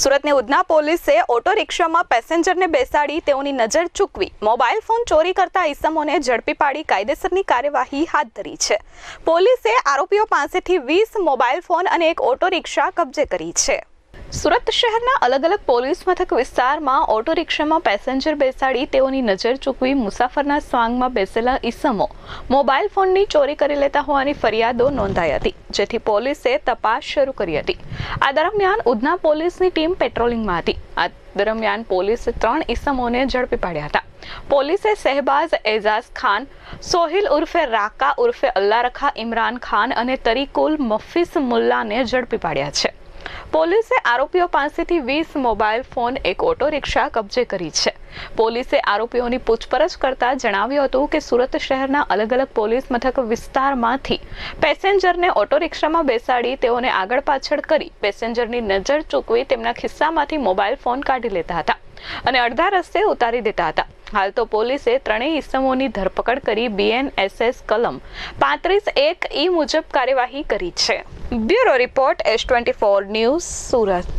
સુરતની ઉધના પોલીસે ઓટો રિક્ષામાં પેસેન્જરને બેસાડી તેઓની નજર ચૂકવી. મોબાઈલ ફોન ચોરી કરતા ઈસમોને ઝડપી પાડી કાયદેસરની કાર્યવાહી હાથ ધરી છે. પોલીસે આરોપીઓ પાસેથી વીસ મોબાઈલ ફોન અને એક ઓટો રિક્ષા કબજે કરી છે. સુરત શહેરના અલગ અલગ પોલીસ મથક વિસ્તારમાં ઓટો રિક્ષામાં પેસેન્જર બેસાડી તેઓની નજર ચૂકવી મુસાફરના સ્વાંગમાં બેસેલા ઈસમો મોબાઈલ ફોનની ચોરી કરી લેતા હોવાની ફરિયાદો નોંધાઈ હતી, જેથી પોલીસે તપાસ શરૂ કરી હતી. આ દરમિયાન ઉધના પોલીસની ટીમ પેટ્રોલિંગમાં હતી. આ દરમિયાન પોલીસે ત્રણ ઈસમોને ઝડપી પાડ્યા હતા. પોલીસે શહેબાઝ એઝાઝ ખાન, સોહિલ ઉર્ફે રાકા ઉર્ફે અલ્લા રખા ઇમરાન ખાન અને તરીકુલ મફીસ મુલ્લાને ઝડપી પાડ્યા છે. પોલીસે આરોપીઓ પાસેથી વીસ મોબાઈલ ફોન, એક ઓટો રિક્ષા કબજે કરી છે. પોલીસે આરોપીઓની પૂછપરછ કરતા જણાવ્યું હતું કે સુરત શહેરના અલગ અલગ પોલીસ મથક વિસ્તારમાંથી પેસેન્જરને ઓટો રિક્ષામાં બેસાડી તેઓને આગળ પાછળ કરી પેસેન્જરની નજર ચૂકવી તેમના ખિસ્સામાંથી મોબાઈલ ફોન કાઢી લેતા હતા અને અડધા રસ્તે ઉતારી દેતા હતા. હાલ તો પોલીસે ત્રણેય ઇસમોની ધરપકડ કરી બીએનએસએસ કલમ પાંત્રીસ એક ઈ મુજબ કાર્યવાહી કરી છે. Bureau report S twenty four news Surat.